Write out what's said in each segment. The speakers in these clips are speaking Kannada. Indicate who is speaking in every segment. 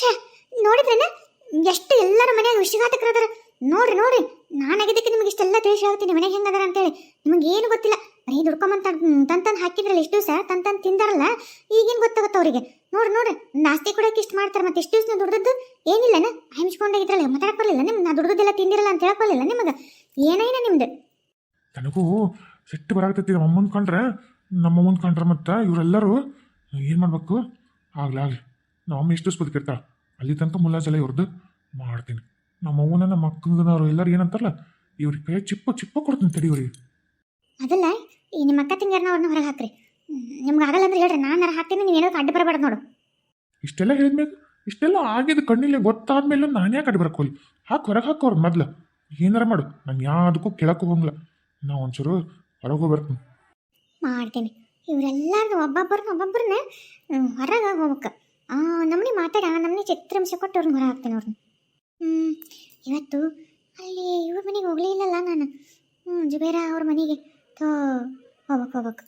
Speaker 1: ಛೇ, ನೋಡಿದ್ರೇನ? ಎಷ್ಟು ಎಲ್ಲರ ಮನ್ಯಾಗ ವಿಶ್ವಾಸಕರದಾರ ನೋಡ್ರಿ ನೋಡ್ರಿ, ನಾನಾಗಿದ್ದಕ್ಕೆ ನಿಮ್ಗೆ ಇಷ್ಟೆಲ್ಲ ಆಗ್ತೀನಿ ಮನೆಗೆ ಹೆಂಗದಾರ ಅಂತೇಳಿ. ನಿಮಗೆ ಏನು ಗೊತ್ತಿಲ್ಲ. ಬರೀ ದುಡ್ಕೊಂಬಂತ ತನ್ ತನ್ ಹಾಕಿದ್ರಲ್ಲ, ಇಷ್ಟು ದಿವಸ ತನ್ ತನ್ ತಿಂದಾರಲ್ಲ, ಈಗೇನು ಗೊತ್ತಾಗುತ್ತೆ ಅವರಿಗೆ? ನೋಡ್ರಿ ನೋಡ್ರಿ, ನಾಸ್ತಿ ಕೊಡೋಕೆ ಇಷ್ಟು ಮಾಡ್ತಾರೆ, ಮತ್ತೆ ಇಷ್ಟು ದಿವಸ ದುಡ್ದದ್ದು ಏನಿಲ್ಲನ? ಹಂಚ್ಕೊಂಡಾಗಿದ್ರಲ್ಲ ಮಾತಾಡಕ್ ಬರಲಿಲ್ಲ ನಾ ದುಡ್ದದ್ದೆಲ್ಲ ತಿಂದಿರಲ್ಲ ಅಂತ ಹೇಳ್ಕೊಳ್ಳಿಲ್ಲ ನಿಮಗೆ? ಏನೇನ ನಿಮ್ದು.
Speaker 2: ನನಗೂ ಸಿಟ್ಟು ಬರಾಕತ್ತೈತಿ ನಮ್ಮ ಕಂಡ್ರೆ ನಮ್ಮ ಅಮ್ಮನ ಕಂಡ್ರೆ ಮತ್ತು ಇವರೆಲ್ಲರೂ ಏನು ಮಾಡ್ಬೇಕು? ಆಗ್ಲಿ ಆಗ್ಲಿ. ನಮ್ಮ ದಿವಸ ಬದುಕಿರ್ತಾಳೆ ಅಲ್ಲಿ ತನಕ ಮುಲ್ಲಾಜಲ ಇವ್ರದ್ದು ಮಾಡ್ತೀನಿ. ನಮ್ಮ ಅವ್ವನ ನಮ್ಮ ಅಕ್ಕನವ್ರು ಎಲ್ಲರೂ ಏನಂತಾರಲ್ಲ ಇವ್ರಿಗೆ ಕೈ ಚಿಪ್ಪ ಚಿಪ್ಪ ಕೊಡ್ತೀನಿ ತಡಿ ಇವ್ರಿಗೆ
Speaker 1: ಅದಲ್ಲ ಈ ನಿಮ್ಮ ಅಕ್ಕ ತಿಂಗಾರನ ಅವ್ರನ್ನ ಹೊರಗೆ ಹಾಕ್ರಿ. ನಿಮ್ಗೆ ಆಗಲ್ಲ ಅಂದ್ರೆ ಹೇಳ್ರಿ ನಾನು ಹಾಕ್ತೀನಿ ನೀವು ಏನೋ ಅಡ್ಡ ಬರಬೇಡ ನೋಡು.
Speaker 2: ಇಷ್ಟೆಲ್ಲ ಹೇಳಿದ್ಮೇಲೆ ಇಷ್ಟೆಲ್ಲ ಆಗಿದ್ದು ಕಣ್ಣಿಲ್ಲ ಗೊತ್ತಾದ್ಮೇಲೆ ನಾನು ಯಾಕೆ ಅಡ್ಡಿ ಬರಕೋಲಿ ಹಾಕಿ ಹೊರಗೆ ಹಾಕೋರು ಮೊದ್ಲು. ಏನಾರ ಮಾಡು ನಾನು ಯಾವುದಕ್ಕೂ ಕೇಳಕ್ಕೆ ಹೋಗಂಗಿಲ್ಲ. ನಾ ಒಂಚೂರು ಹೊರಗೆ ಹೋಗ್ಬರ್ತೀನಿ
Speaker 1: ಮಾಡ್ತೀನಿ. ಇವರೆಲ್ಲರೂ ಒಬ್ಬೊಬ್ಬರನ್ನ ಒಬ್ಬೊಬ್ಬರನ್ನ ಹೊರಗೆ ಹೋಗ್ಬೇಕು. ನಮ್ಮನೆ ಮಾತಾಡ ನಮ್ಮನೆ ಚಿತ್ರಾಂಶ ಕೊಟ್ಟು ಅವ್ರನ್ನ ಹೊರ ಹಾಕ್ತೀನಿ ಅವ್ರನ್ನ ಹ್ಞೂ ಇವತ್ತು ಅಲ್ಲಿ ಇವ್ರ ಮನೆಗೆ ಹೋಗಲೇ ಇಲ್ಲಲ್ಲ ನಾನು. ಹ್ಞೂ ಜುಬೇರ ಅವ್ರ ಮನೆಗೆ. ತೋ ಹೋಗ್ಬೇಕು ಹೋಗ್ಬೇಕು.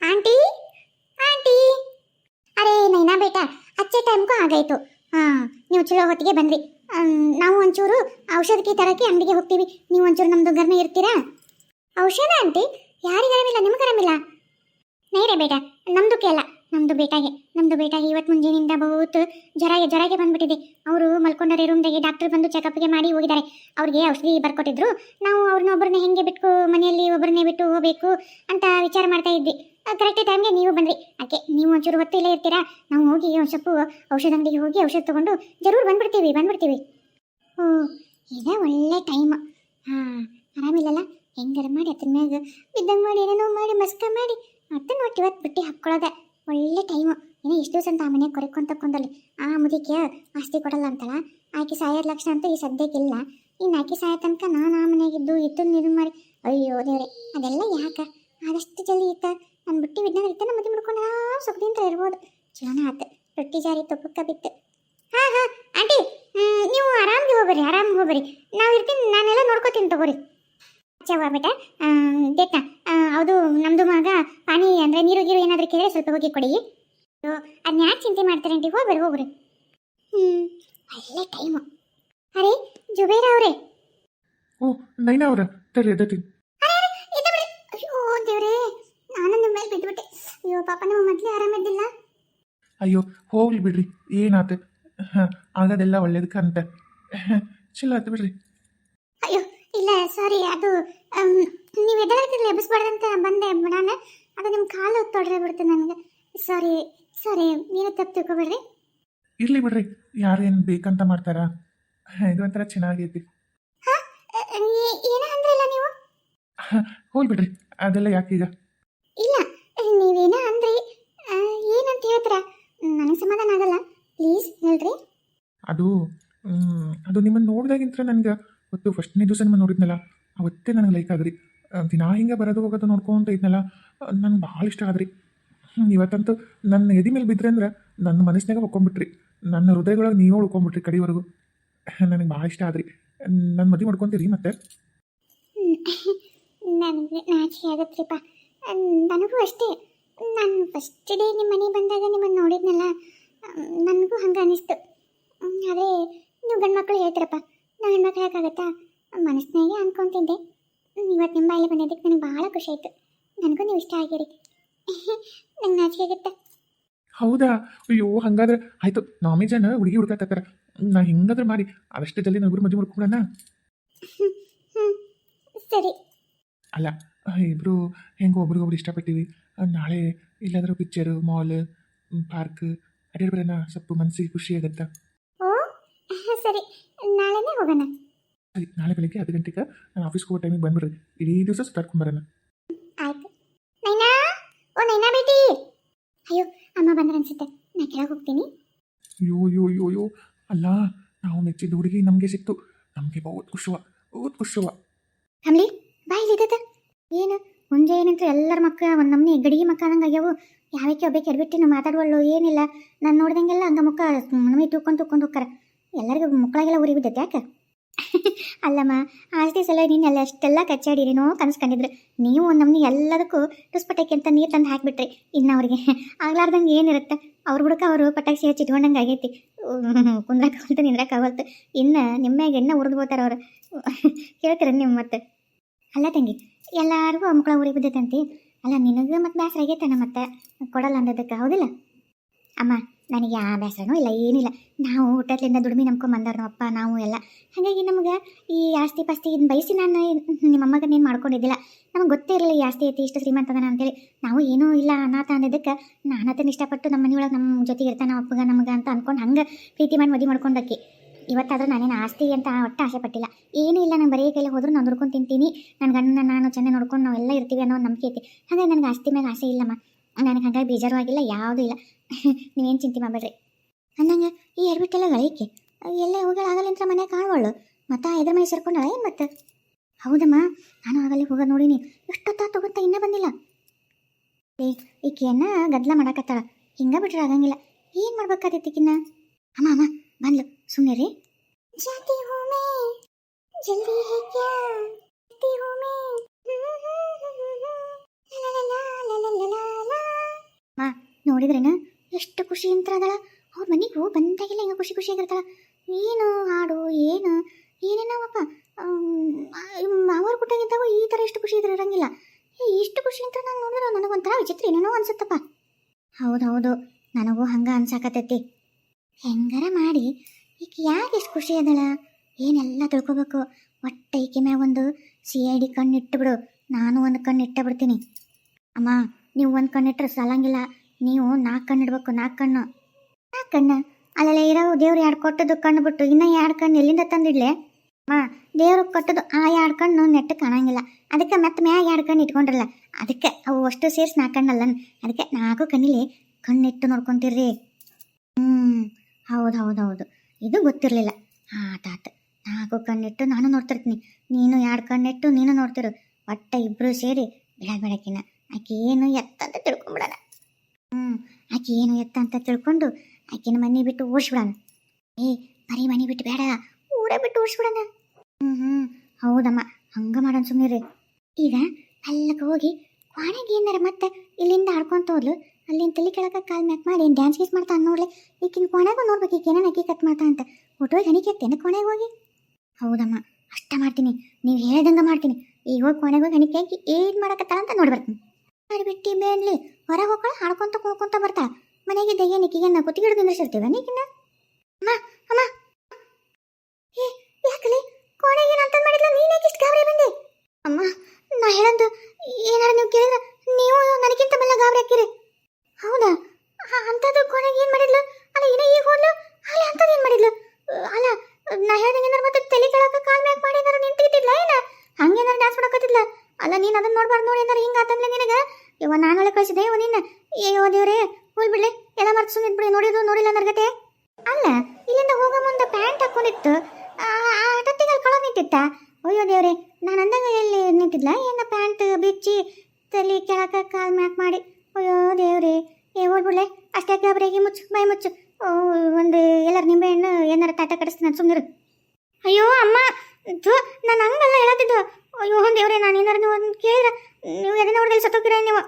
Speaker 1: Aunty aunty. ಅರೇ, ನೈನಾ ಬೇಟ, ಅಚ್ಚೆ ಟೈಮ್ಗೂ ಆಗಾಯ್ತು. ಹಾಂ, ನೀವು ಚಲೋ ಹೊತ್ತಿಗೆ ಬಂದ್ರಿ. ನಾವು ಒಂಚೂರು ಔಷಧಕ್ಕೆ ತರಕ್ಕೆ ಅಂಗಡಿಗೆ ಹೋಗ್ತೀವಿ. ನೀವು ಒಂಚೂರು ನಮ್ಮದು ಗರ್ಮೆ ಇರ್ತೀರಾ? ಔಷಧ, ಆಂಟಿ? ಯಾರಿಗೆ ಆರಾಮಿಲ್ಲ ನಿಮ್ಗೆ ಆರಾಮಿಲ್ಲ ನೈರೇ ಬೇಟ ನಮ್ಮದು ಅಲ್ಲ. ನಮ್ದು ಬೇಟಾಗೆ ನಮ್ದು ಬೇಟಾಗೆ ಇವತ್ತು ಮುಂಜಾನೆಯಿಂದ ಬಹುತ್ ಜ್ವರಾಗೆ ಜ್ವರಾಗೆ ಬಂದ್ಬಿಟ್ಟಿದೆ. ಅವರು ಮಲ್ಕೊಂಡರೆ ರೂಮ್ದಾಗೆ ಡಾಕ್ಟರ್ ಬಂದು ಚೆಕಪ್ಗೆ ಮಾಡಿ ಹೋಗಿದ್ದಾರೆ. ಅವ್ರಿಗೆ ಔಷಧಿ ಬರ್ಕೊಟ್ಟಿದ್ರು. ನಾವು ಅವ್ರನ್ನ ಒಬ್ಬರನ್ನ ಹೆಂಗೆ ಬಿಟ್ಟು ಮನೆಯಲ್ಲಿ ಒಬ್ಬರನ್ನೇ ಬಿಟ್ಟು ಹೋಗಬೇಕು ಅಂತ ವಿಚಾರ ಮಾಡ್ತಾ ಇದ್ವಿ. ಕರೆಕ್ಟ್ ಟೈಮ್ಗೆ ನೀವು ಬಂದ್ರಿ. ಅದಕ್ಕೆ ನೀವು ಒಂಚೂರು ಹೊತ್ತು ಇಲ್ಲೇ ಇರ್ತೀರಾ? ನಾವು ಹೋಗಿ ಒಂದು ಸ್ವಲ್ಪ ಔಷಧ ಅಂಗಡಿಗೆ ಹೋಗಿ ಔಷಧ ತೊಗೊಂಡು ಜರೂರು ಬಂದ್ಬಿಡ್ತೀವಿ ಬಂದ್ಬಿಡ್ತೀವಿ. ಓ, ಇದೇ ಒಳ್ಳೆ ಟೈಮ್ ಹಾಂ, ಆರಾಮಿಲ್ಲಲ್ಲ? ಹೆಂಗಾರ ಮಾಡಿ ಅದ್ರ ಮ್ಯಾಗ ಬಿದ್ದಂಗೆ ಮಾಡಿ, ಏನೇನೋ ಮಾಡಿ, ಮಸ್ಕ ಮಾಡಿ. ಮತ್ತೆ ನೋಟಿ ಇವತ್ತು ಬಿಟ್ಟು ಹಾಕ್ಕೊಳ್ಳೋದೆ ಒಳ್ಳೆ ಟೈಮು ಏನೋ ಇಷ್ಟು ದಿವಸ ಅಂತ ಆ ಮನೆಗೆ ಕೊರಕೊಂತ ಕೊಂದಲ್ಲಿ ಆ ಮುದಿಕೆ ಆಸ್ತಿ ಕೊಡಲ್ಲ ಅಂತಲ್ಲ ಆಕೆ ಸಾಯೋದ್ ಲಕ್ಷ ಅಂತ ಈ ಸದ್ಯಕ್ಕಿಲ್ಲ. ಇನ್ನು ಆಕೆ ಸಾಯೋ ತನಕ ನಾನು ಆ ಮನೆಗಿದ್ದು ಇತ್ತು ನೀರು ಮಾಡಿ. ಅಯ್ಯೋ ದೇವ್ರೆ, ಅದೆಲ್ಲ ಯಾಕ? ಆದಷ್ಟು ಜಲ್ದಿ ಇತ್ತ. ನಾನು ಬಿಟ್ಟು ಬಿದ್ದಾಗ ಇತ್ತ ಮದುವೆ ಮಾಡ್ಕೊಂಡು ಆರಾಮ್ ಸುಖದಿಂದ ಇರ್ಬೋದು. ಚಲೋನ ಆತು. ರೊಟ್ಟಿ ಜಾರಿ ತುಪ್ಪಕ್ಕ ಬಿತ್ತು. ಹಾಂ ಹಾಂ, ಆಂಟಿ ನೀವು ಆರಾಮ್ಗೆ ಹೋಗ್ರಿ ಆರಾಮ್ಗೆ ಹೋಗ್ರಿ ನಾವು ಇರ್ತೀನಿ, ನಾನೆಲ್ಲ ನೋಡ್ಕೋತೀನಿ ತಗೋರಿ. ಚವ್ವ ಬೇಟ ದೇಟ್ನ ಅದು ನಮ್ಮದು ಮಗ ಪಾನಿ ಅಂದ್ರೆ ನೀರು ಗೀರು ಏನಾದ್ರೂ ಕೇಳಿದ್ರೆ ಸ್ವಲ್ಪ ಹೋಗಿ ಕೊಡಿ. ಅದನ್ನ ಯಾಕೆ ಚಿಂತೆ ಮಾಡ್ತಾರೆ ಅಂತ ಹೋಗ್ಬರ್ರಿ ಹೋಗ್ರಿ ಹ್ಮ್ ಒಳ್ಳೆ ಟೈಮು ಅರೆ ಜುಬೇರ ಅವರೇ.
Speaker 2: ಓ ನೈನಾ ಅವ್ರ. ತಡಿ ಎದ್ದತಿ
Speaker 1: ಅಯ್ಯೋ ದೇವ್ರೇ. ನಾನು ನಿಮ್ಮ ಮೇಲೆ ಬಿದ್ದುಬಿಟ್ಟೆ ಅಯ್ಯೋ ಪಾಪ ನೀವು ಮೊದಲೇ ಆರಾಮಿದ್ದಿಲ್ಲ
Speaker 2: ಅಯ್ಯೋ ಹೋಗ್ಲಿ ಬಿಡ್ರಿ. ಏನಾತೆ? ಹಾಂ ಆಗೋದೆಲ್ಲ ಒಳ್ಳೇದಕ್ಕೆ ಅಂತ ಚಲೋ ಆಯ್ತು ಬಿಡ್ರಿ.
Speaker 1: ಸಾರಿ ಅದು ನೀವು ಎದ್ದೇಳಕ್ಕೆ ಅಂತ ಬಂದೆ ನಾನು. ಅದು ನಿಮ್ಮ ಕಾಲು ತೊಡ್ರೆ ಬಿಡ್ತೀನಿ ನನಗೆ. ಸಾರಿ ಸಾರಿ ನೀನು ತಪ್ಪು ತಿಳ್ಕೊಬೇಡ್ರಿ.
Speaker 2: ಇರ್ಲಿ ಬಿಡ್ರಿ ಯಾರೇನು ಬೇಕಂತ ಮಾಡ್ತಾರ? ಇದು ಒಂಥರ ಚೆನ್ನಾಗೈತಿ.
Speaker 1: ಏನ ಅಂದ್ರಲ್ಲ ನೀವು?
Speaker 2: ಹೋಗ್ಲಿ ಬಿಡ್ರಿ ಅದೆಲ್ಲ ಯಾಕೀಗ?
Speaker 1: ಇಲ್ಲ ನೀವೇನ ಅಂದ್ರಿ. ಏನಂತ ಹೇಳ್ತೀರಾ? ನನಗೆ ಸಮಾಧಾನ ಆಗಲ್ಲ. ಪ್ಲೀಸ್ ಹೇಳ್ರಿ.
Speaker 2: ಅದು ಅದು ನಿಮ್ಮನ್ನು ನೋಡಿದಾಗಿಂತ ನನಗೆ ಅವತ್ತು ಫಸ್ಟ್ನೇ ದಿವಸ ನಿಮ್ಮ ನೋಡಿದ್ನಲ್ಲ? ಅವತ್ತೇ ನನಗೆ ಲೈಕ್ ಆದ್ರಿ. ದಿನ ಹಿಂಗೆ ಬರೋದು ಹೋಗೋದು ನೋಡ್ಕೊಂತ ಇದ್ನಲ್ಲ. ನನಗೆ ಭಾಳ ಇಷ್ಟ ಆದ್ರಿ. ಇವತ್ತಂತೂ ನನ್ನ ಎದೆ ಮೇಲೆ ಬಿದ್ದರೆ ಅಂದ್ರೆ ನನ್ನ ಮನಸ್ಸಿನಾಗ ಒಕ್ಕೊಂಬಿಟ್ರಿ ನನ್ನ ಹೃದಯದೊಳಗೆ ನೀವು ಉಳ್ಕೊಂಬಿಟ್ರಿ ಕಡಿವರೆಗೂ. ನನಗೆ ಭಾಳ ಇಷ್ಟ ಆದ್ರಿ. ನನ್ನ ಮದುವೆ ಮಾಡ್ಕೊಂತೀರಿ ಮತ್ತೆ?
Speaker 1: ನನಗೆ ನನಗೂ ಅಷ್ಟೇ. ನಾನು ಫಸ್ಟ್ ಡೇ ನಿಮ್ಮ ಮನೆಗೆ ಬಂದಾಗ ನಿಮ್ಮನ್ನು ನೋಡಿದ್ನಲ್ಲ. ನನಗೂ ಹಂಗೆ ಅನ್ನಿಸ್ತು ಅದೇ, ನೀವು ಗಂಡು ಮಕ್ಕಳು ಹೇಳ್ತೀರಪ್ಪ. ನಾವು ಹೆಣ್ಮಕ್ಳು ಹೇಗಾಗತ್ತಾ ಮನಸ್ಸಿನಾಗೆ ಅನ್ಕೊಂತಿದ್ದೆ. ಮ್, ಇವತ್ತು ನಿಮ್ಮ ಬಾಯಲ್ಲಿ ಬಂದಿದ್ದಕ್ಕೆ ನನಗೆ ಭಾಳ ಖುಷಿ ಆಯಿತು. ನನಗೂ ನೀವು ಇಷ್ಟ ಆಗಿರಿ. ನಂಗೆ ನಾಚಿಕೆ ಆಗುತ್ತೆ
Speaker 2: ಹೌದಾ? ಅಯ್ಯೋ ಹಂಗಾದ್ರೆ ಆಯ್ತು. ನಾಮಿ ಜನ ಹುಡುಗಿ ಹುಡ್ಕತ್ತಾರ ನಾ ಹಿಂಗಾದ್ರೆ ಮಾಡಿ. ಅದಷ್ಟೇ ಜಲ್ದಿ ಇಬ್ರು ಮದುವೆ ಮಾಡ್ಕೊಡೋಣ
Speaker 1: ಸರಿ.
Speaker 2: ಅಲ್ಲ ಇಬ್ಬರು ಹೆಂಗೆ ಒಬ್ರಿಗೊಬ್ರು ಇಷ್ಟಪಟ್ಟಿವಿ. ನಾಳೆ ಇಲ್ಲಾದ್ರೂ ಪಿಕ್ಚರು ಮಾಲ್ ಪಾರ್ಕ್ ಅಡ್ಯಾಡ್ ಬರೋಣ ಸ್ವಲ್ಪ ಮನಸ್ಸಿಗೆ ಖುಷಿ ಆಗುತ್ತಾ?
Speaker 1: ಓ ಸರಿ. ನಾಳೆನೇ ಹೋಗೋಣ.
Speaker 2: ಸರಿ ನಾಳೆ ಬೆಳಿಗ್ಗೆ ಹತ್ತು ಗಂಟೆಗೆ ನಾನು ಆಫೀಸ್ಗೆ ಹೋಗೋ ಟೈಮಿಗೆ ಬಂದ್ಬಿಡ್ರಿ. ಇಡೀ ದಿವಸ ಸುತ್ತಾಡ್ಕೊಂಬರೋಣ
Speaker 1: ಆಯ್ತು. ನೈನಾ? ಓ ನೈನಾ ಬೇಟಿ. ಅಯ್ಯೋ ಅಮ್ಮ ಬಂದ್ರೆ ಅನ್ಸುತ್ತೆ. ನಾ ಕೆಳಗೆ ಹೋಗ್ತೀನಿ.
Speaker 2: ಅಯ್ಯೋ ಯೋ ಯೋ ಯೋ ಅಲ್ಲ ನಾವು ಮೆಚ್ಚಿದ ಹುಡುಗಿ ನಮಗೆ ಸಿಕ್ತು. ನಮಗೆ ಬಹುತ್ ಖುಷಿವ ಬಹುತ್ ಖುಷಿವ
Speaker 1: ಅಮ್ಲಿ ಬಾ ಇಲ್ಲಿದ್ದದ ಏನು? ಮುಂಜೆ ಏನಂತ ಎಲ್ಲರ ಮಕ್ಕ ಒಂದು ನಮ್ಮನೆ ಗಡಿಗೆ ಮಕ್ಕ ಆದಂಗೆ ಆಗ್ಯಾವು. ಯಾವಕ್ಕೆ ಒಬ್ಬಕ್ಕೆ ಎಡ್ಬಿಟ್ಟು ಮಾತಾಡುವಳ್ಳು ಏನಿಲ್ಲ. ನಾನು ನೋಡ್ದಂಗೆಲ್ಲ ಹಂಗ ಮುಖ ನಮಗೆ ತೂಕೊಂಡು ತೂಕೊಂಡು ಹೋಗ್ತಾರ ಎಲ್ಲರಿಗೂ ಮಕ್ಕಳಾಗೆಲ್ಲ ಉರಿ ಬಿದ್ದೈತೆ ಯಾಕೆ? ಅಲ್ಲಮ್ಮ, ಆಸ್ತಿ ಸಲ ನೀನು ಎಲ್ಲ ಅಷ್ಟೆಲ್ಲ ಕಚ್ಚಾಡಿರೇನೋ ಕನಸ್ಕೊಂಡಿದ್ರು. ನೀವು ನಮ್ಮನ್ನ ಎಲ್ಲದಕ್ಕೂ ಟುಸ್ಪಟಕ್ಕೆ ಅಂತ ನೀರು ತಂದು ಹಾಕ್ಬಿಟ್ರಿ. ಇನ್ನು ಅವ್ರಿಗೆ ಆಗ್ಲಾರ್ದಂಗೆ ಏನಿರುತ್ತೆ? ಅವ್ರ ಹುಡುಕ ಅವರು ಪಟಾಕಿ ಹಚ್ಚಿ ಇಟ್ಕೊಂಡಂಗೆ ಆಗೈತಿ. ಕುಂದ್ರಕ್ಕಾಗಲ್ತು ನಿಂದ್ರಕ್ಕಾಗಲ್ತು ಇನ್ನು ನಿಮ್ಮ್ಯಾಗ ಎಣ್ಣೆ ಉರಿದು ಹೋಗ್ತಾರ ಅವರು. ಕೇಳ್ತೀರ ನಿಮ್ಮ ಮತ್ತೆ? ಅಲ್ಲ ತಂಗಿ, ಎಲ್ಲರಿಗೂ ಮಕ್ಕಳ ಊರಿಗೆ ಬಿದ್ದೈತಂತಿ ಅಲ್ಲ, ನಿನಗೂ ಮತ್ತೆ ಬೇಸರ ನಮ್ಮ ಮತ್ತೆ? ಕೊಡಲ್ಲ ಅನ್ನೋದಕ್ಕೆ ಹೌದಿಲ್ಲ? ಅಮ್ಮ ನನಗೆ ಆ ಬೇಸರನೂ ಇಲ್ಲ, ಏನಿಲ್ಲ. ನಾವು ಹುಟ್ಟತ್ಲಿಂದ ದುಡಿಮೆ ನಂಬ್ಕೊಂಡು ಅಪ್ಪ, ನಾವು ಎಲ್ಲ. ಹಾಗಾಗಿ ನಮ್ಗೆ ಈ ಆಸ್ತಿ ಪಾಸ್ತಿ ಇದನ್ನ ಬಯಸಿ ನಾನು ನಿಮ್ಮ ಅಮ್ಮಗನ್ನೇನು ಮಾಡ್ಕೊಂಡಿದ್ದಿಲ್ಲ. ನಮಗೆ ಗೊತ್ತೇ ಇರಲಿಲ್ಲ ಈ ಆಸ್ತಿ ಐತಿ, ಇಷ್ಟು ಶ್ರೀಮಂತ ಅದಾನ ಅಂತೇಳಿ. ನಾವು ಏನೂ ಇಲ್ಲ ಅನಾಥ ಅನ್ನೋದಕ್ಕೆ ನಾನು ಅದನ್ನು ಇಷ್ಟಪಟ್ಟು ನಮ್ಮ ಮನೆಯೊಳಗೆ ನಮ್ಮ ಜೊತೆಗೆ ಇರ್ತಾನೆ ನಮ್ಮ ಅಪ್ಪಗ, ನಮಗೆ ಅಂತ ಅಂದ್ಕೊಂಡು ಹಂಗೆ ಪ್ರೀತಿ ಮಾಡಿ ಮದುವೆ ಮಾಡ್ಕೊಂಡಕ್ಕೆ. ಇವತ್ತಾದರೂ ನಾನೇನು ಆಸ್ತಿ ಅಂತ ಒಟ್ಟು ಆಸೆ ಪಟ್ಟಿಲ್ಲ. ಏನೂ ಇಲ್ಲ, ನಾನು ಬರೀ ಕೈಲಿ ಹೋದ್ರೂ ನಾನು ದುಡ್ಕೊಂಡು ತಿಂತೀನಿ. ನನ್ನ ಗಂಡನ ನಾನು ಚೆನ್ನಾಗಿ ನೋಡ್ಕೊಂಡು ನಾವೆಲ್ಲ ಇರ್ತೀವಿ ಅನ್ನೋ ಒಂದು ನಂಬಿಕೆ ಐತಿ. ಹಾಗಾಗಿ ನನಗೆ ಆಸ್ತಿ ಮೇಲೆ ಆಸೆ ಇಲ್ಲಮ್ಮ. ನನಗೆ ಹಂಗಾಗಿ ಬೇಜಾರು ಆಗಿಲ್ಲ ಯಾವುದೂ ಇಲ್ಲ. ನೀವೇನು ಚಿಂತೆ ಮಾಡಬೇಡ್ರಿ. ಅಂದಂಗೆ, ಈ ಎಡ್ಬಿಟ್ಟೆಲ್ಲ ಗಳಿಕೆ. ಎಲ್ಲೇ ಹೋಗಲಾಗಲ್ಲ ಅಂತ ಮನೆ ಕಾಣುವಳು ಮತ್ತೆ ಎದ್ರ ಮನೆ ಸೇರ್ಕೊಂಡಳ ಏನು ಮತ್ತೆ? ಹೌದಮ್ಮ, ನಾನು ಆಗಲಿ ಹೋಗೋದು ನೋಡಿನಿ ಎಷ್ಟೊತ್ತಾ ತಗೋತಾ ಇನ್ನೂ ಬಂದಿಲ್ಲ. ಏ, ಈಕೆಯನ್ನ ಗದ್ಲ ಮಾಡಾಕತ್ತಾಳ. ಹಿಂಗ ಬಿಟ್ರೆ ಆಗಂಗಿಲ್ಲ. ಏನು ಮಾಡ್ಬೇಕಾದೈತಿ ಈಕಿನ್ನ? ಅಮ್ಮ ಅಮ್ಮ, ಬಂದ್ಲು. ಸುಮ್ಮನೆ ರೀ ಜಾತಿ ಹೂಮೆ ಜಲ್ದಿ ಹೇ ಕ್ಯಾ ನೋಡಿದ್ರೇನ ಎಷ್ಟು ಖುಷಿ ಅಂತ ಅದಳ ಅವ್ರ ಮನೆಗೆ ಬಂದಾಗಿಲ್ಲ ಹಿಂಗೆ ಖುಷಿ ಖುಷಿಯಾಗಿರ್ತಾಳ. ಏನು ಹಾಡು, ಏನು, ಏನೇನವಪ್ಪ. ಅವ್ರ ಕುಟ್ಟಾಗಿದ್ದಾಗ ಈ ಥರ ಎಷ್ಟು ಖುಷಿ ಇದ್ರೆ ಇರಂಗಿಲ್ಲ ಏ, ಇಷ್ಟು ಖುಷಿ ಅಂತ ನಾನು ನೋಡಿದ್ರೆ ನನಗೊಂಥರ ವಿಚಿತ್ರ ಏನೇನೋ ಅನ್ಸುತ್ತಪ್ಪ. ಹೌದು ಹೌದು ನನಗೂ ಹಂಗೆ ಅನ್ಸಾಕತ್ತೈತಿ ಹೆಂಗಾರ ಮಾಡಿ, ಈಕೆ ಯಾಕೆ ಎಷ್ಟು ಖುಷಿ ಅದಳ ಏನೆಲ್ಲ ತಿಳ್ಕೊಬೇಕು. ಒಟ್ಟು ಈಕೆ ಮ್ಯಾಗ ಒಂದು ಸಿ ಐ ಡಿ ಕಣ್ಣು ಇಟ್ಟುಬಿಡು ನಾನು ಒಂದು ಕಣ್ಣು ಇಟ್ಟ ಬಿಡ್ತೀನಿ. ಅಮ್ಮ, ನೀವು ಒಂದು ಕಣ್ಣು ಇಟ್ಟರೆ ಸಾಲಂಗಿಲ್ಲ. ನೀವು ನಾಲ್ಕು ಕಣ್ಣು ಇಡ್ಬೇಕು, ನಾಲ್ಕು ಕಣ್ಣು. ನಾಲ್ಕು ಕಣ್ಣು? ಅಲ್ಲೆಲ್ಲ ಇರೋ ದೇವ್ರು ಎರಡು ಕೊಟ್ಟದ್ದು ಕಣ್ಣು ಬಿಟ್ಟು ಇನ್ನೂ ಎರಡು ಕಣ್ಣು ಎಲ್ಲಿಂದ ತಂದಿಡ್ಲೆ? ಅಮ್ಮ ದೇವ್ರಿಗೆ ಕೊಟ್ಟದ್ದು ಆ ಎರಡು ಕಣ್ಣು ನೆಟ್ಟು ಕಾಣಂಗಿಲ್ಲ. ಅದಕ್ಕೆ ಮತ್ತೆ ಮ್ಯಾಗ ಎರಡು ಕಣ್ಣು ಇಟ್ಕೊಂಡ್ರಲ್ಲ, ಅದಕ್ಕೆ ಅವು ಅಷ್ಟು ಸೇರಿಸಿ ನಾಲ್ಕು ಕಣ್ಣಲ್ಲ ಅದಕ್ಕೆ ನಾಲ್ಕು ಕಣ್ಣಿಲಿ ಕಣ್ಣಿಟ್ಟು ನೋಡ್ಕೊಂತೀರ್ರಿ. ಹ್ಞೂ ಹೌದು ಹೌದು ಹೌದು. ಇದು ಗೊತ್ತಿರಲಿಲ್ಲ. ಆತ ಆತ. ನಾಲ್ಕು ಕಣ್ಣಿಟ್ಟು ನಾನು ನೋಡ್ತಿರ್ತೀನಿ. ನೀನು ಎರಡು ಕಣ್ಣಿಟ್ಟು ನೀನು ನೋಡ್ತಿರು. ಒಟ್ಟ ಇಬ್ಬರು ಸೇರಿ ಬೆಳ ಬೆಳಕಿನ ಆಕೆ ಏನು ಎತ್ತ ಅಂತ ತಿಳ್ಕೊಂಬಿಡೋಣ ಆಕೆ ಏನು ಎತ್ತ ಅಂತ ತಿಳ್ಕೊಂಡು ಆಕಿನ ಮನೆ ಬಿಟ್ಟು ಓಡಿಸ್ಬಿಡೋಣ. ಏ, ಬರೀ ಮನೆ ಬಿಟ್ಟು ಬೇಡ, ಊರೇ ಬಿಟ್ಟು ಓಡಿಸ್ಬಿಡೋಣ. ಹ್ಞೂ ಹ್ಞೂ ಹೌದಮ್ಮ, ಹಂಗೆ ಮಾಡೋಣ ಸುಮ್ಮನೆ ಈಗ ಅಲ್ಲಕ್ಕೆ ಹೋಗಿ ಕೋಣೆಗೆ ಏನಾರ ಮತ್ತೆ ಇಲ್ಲಿಂದ ಆಡ್ಕೊಂತ ಹೋದ್ಲು ಅಲ್ಲಿಂದ ತಲೆ ಕೆಳಗೆ ಕಾಲ್ ಮ್ಯಾಕ್ ಮಾಡಿ ಡ್ಯಾನ್ಸ್ ಗೀಸ್ ಮಾಡ್ತಾನೆ ನೋಡ್ಲಿ ಈಗಿನ ಕೋಣೆಗೂ ನೋಡ್ಬೇಕು ಏನೇನು ಅಕ್ಕಿ ಕಟ್ ಮಾಡ್ತಾ ಅಂತ. ಫೋಟೋ ಹಣಿಕೆ ಎತ್ತೇನೆ ಕೋಣೆಗೆ ಹೋಗಿ? ಹೌದಮ್ಮ, ಅಷ್ಟ ಮಾಡ್ತೀನಿ, ನೀವು ಹೇಳ್ದಂಗೆ ಮಾಡ್ತೀನಿ. ಈಗ ಹೋಗಿ ಕೋಣೆಗೆ ಹೋಗಿ ಹಣಿಕೆ ಹಾಕಿ ಏನು ಮಾಡಕತ್ತಾಳ ಅಂತ ನೋಡ್ಬರ್ತೀನಿ. ಮಾಡಿಬಿಟ್ಟು ಬೇನ್ಲಿ ಹೊರಗೆ ಹೋಗ್ಕೊಳ ಹಾಡ್ಕೊಂತ ಕೂಕೊಂತ ಬರ್ತಾಳ. ಮನೆಗೆ ಏನಕ್ಕೆ ನಿಕ್ಕಿಗೆ ಕುತ್ತಿಗೆ ಹಿಡಿದು ನೀಕಿನ್ನ ಅಮ್ಮ ಅಮ್ಮ ಏ ಯಾಕಲಿ ಕೋಣೆಗೆ ಏನಂತ ಮಾಡಿದ್ಲ ನೀನ್ ಯಾಕೆ ಇಷ್ಟು ಗಾಬರಿ ಬಂದೆ ಅಮ್ಮ ನಾ ಹೇಳಂದು ಏನಾರ ನೀವು ಕೇಳಿದ್ರೆ ನೀವು ನನಗಿಂತ ಮೇಲೆ ಗಾಬರಿ ಹಾಕಿರಿ ಹೌದಾ ಅಂಥದ್ದು ಕೋಣೆಗೆ ಏನು ಮಾಡಿದ್ಲು ಅಲ್ಲ ಇನ್ನ ಈಗ ಹೋದ್ಲು ಅಲ್ಲ ಅಂಥದ್ದು ಏನು ಮಾಡಿದ್ಲು ಅಲ್ಲ ನಾ ಹೇಳ್ದಂಗೆ ಏನಾರ ಮತ್ತೆ ತಲೆ ಕೆಳಕ ಕಾಲ್ ಮ್ಯಾಕ್ ಮಾಡಿ ಏನಾರ ನಿಂತಿದ್ದಿಲ್ಲ ಏನ ಹಂಗೇನಾರ ಡ್ಯಾನ್ಸ್ ಮಾಡಕತ್ತಿದ್ಲ ಅಲ್ಲ ನೀನು ಅದನ್ನ ನೋಡ್ಬಾರ್ದು ನೋಡಿ ಏನಾರ ಹಿಂಗೆ ಆತಂದ್ಲೆ ನಿನಗೆ ಇವ ನಾನು ಒಳಗೆ ಕಳಿಸಿದೆ ಇವ ನಿನ್ನ? ಅಯ್ಯೋ ದೇವ್ರೆ, ಹೋಲ್ ಬಿಡ್ಲಿ. ಎಲ್ಲ ಮರ್ತು ಸುಮ್ಮನೆ ಬಿಡಿ ನೋಡಿದ್ರು ನೋಡಿಲ್ಲ ನರ್ಗತೆ ಅಲ್ಲ, ಇಲ್ಲಿಂದ ಹೋಗೋ ಮುಂದೆ ಪ್ಯಾಂಟ್ ಹಾಕೊಂಡಿತ್ತು. ಟತ್ತಿಗೆ ಕಳ ನಿಂತಿತ್ತ? ಅಯ್ಯೋ, ದೇವ್ರೆ, ನಾನು ಅಂದಂಗ ಎಲ್ಲಿ ನಿಂತಿದ್ಲ? ಏನ ಪ್ಯಾಂಟ್ ಬಿಚ್ಚಿ ತಲೆ ಕೆಳಕ ಕಾಲ್ ಮ್ಯಾಕ್ ಮಾಡಿ. ಅಯ್ಯೋ, ದೇವ್ರೆ, ಏ ಓಡ್ಬಿಡ್ಲೆ ಅಷ್ಟೇ ಗಾಬರಿಯಾಗಿ ಮುಚ್ಚು ಮೈ ಮುಚ್ಚು. ಒಂದು ಎಲ್ಲರ ನಿಂಬೆ ಹಣ್ಣು ಏನಾರ ತಾಟ ಕಡಿಸ್ತೀನಿ ಸುಮ್ಮನಿರು ಅಯ್ಯೋ, ಅಮ್ಮ ನಾನು ಹಂಗಲ್ಲ ಹೇಳತ್ತಿದ್ದು. ಅಯ್ಯೋ, ದೇವ್ರೆ, ನಾನು ಏನಾರು ನೀವು ಒಂದು ಕೇಳಿದ್ರೆ? ನೀವು ಎದೆ ನೋಡ್ದಲ್ಲಿ ಸತ್ತೋಗಿರ ನೀವು?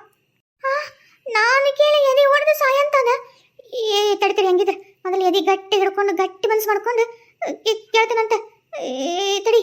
Speaker 1: ನಾನು ಕೇಳಿ ಎದೆ ಹೊಡೆದು ಸಾಯ ಅಂತಾನ ಏ, ತಡಿತೀರಿ ಹೆಂಗಿದ್ರೆ. ಮೊದಲು ಎದೆ ಗಟ್ಟಿ ಹಿಡ್ಕೊಂಡು ಗಟ್ಟಿ ಮನ್ಸು ಮಾಡ್ಕೊಂಡು ಕೇಳ್ತೀನಂತ. ಏ, ತಡಿ.